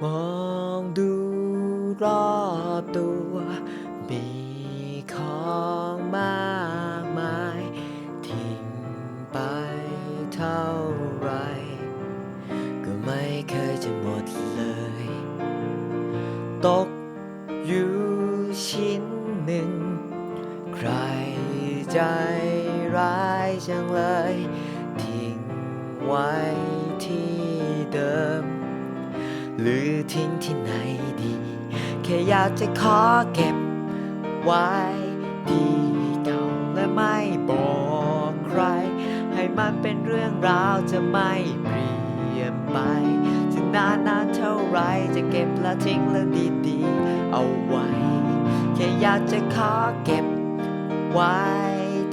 มองดูรอบตัว มีของมากมาย ทิ้งไปเท่าไหรก็ไม่เคยจะหมดเลย ตกอยู่ชิ้นหนึ่ง ใครใจร้ายจังเลย ทิ้งไว้ หรือทิ้งที่ไหนดี แค่อยากจะขอเก็บไว้ที่เก่าและไม่บอกใคร ให้มันเป็นเรื่องราวจะไม่เปลี่ยนไปจะนานนานเท่าไรจะเก็บและทิ้งเรื่องดีๆเอาไว้ แค่อยากจะขอเก็บไว้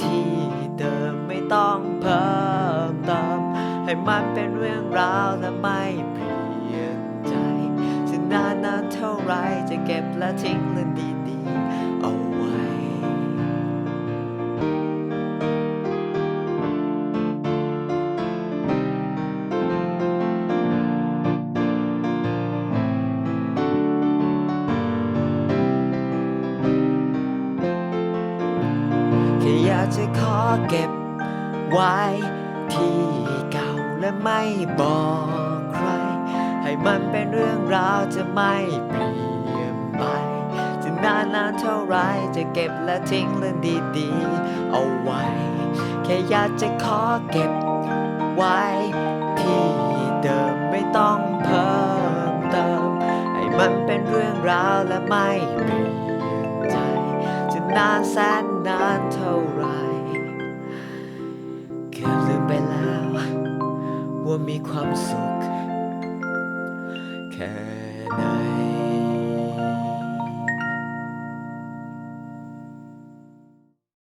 ที่เดิมไม่ต้องเพิ่มเติมให้มันเป็นเรื่องราวและไม่เปลี่ยานๆเท่าไรจะเก็บและทิ้งเรื่องดีๆเอาไว้แค่อยากจะขอเก็บไว้ที่เก่าและไม่บอก มันเป็นเรื่องราวจะไม่เปลี่ยนไปจะนานนานเท่าไรจะเก็บและทิ้งเรื่องดีๆ เอาไว้ แค่อยากจะขอเก็บไว้ที่เดิมไม่ต้องเพิ่มเติม ให้มันเป็นเรื่องราวและไม่เปลี่ยนใจ จะนานแสนนานเท่าไรเกือบลืมไปแล้ว ว่ามีความสุข แค่ไหน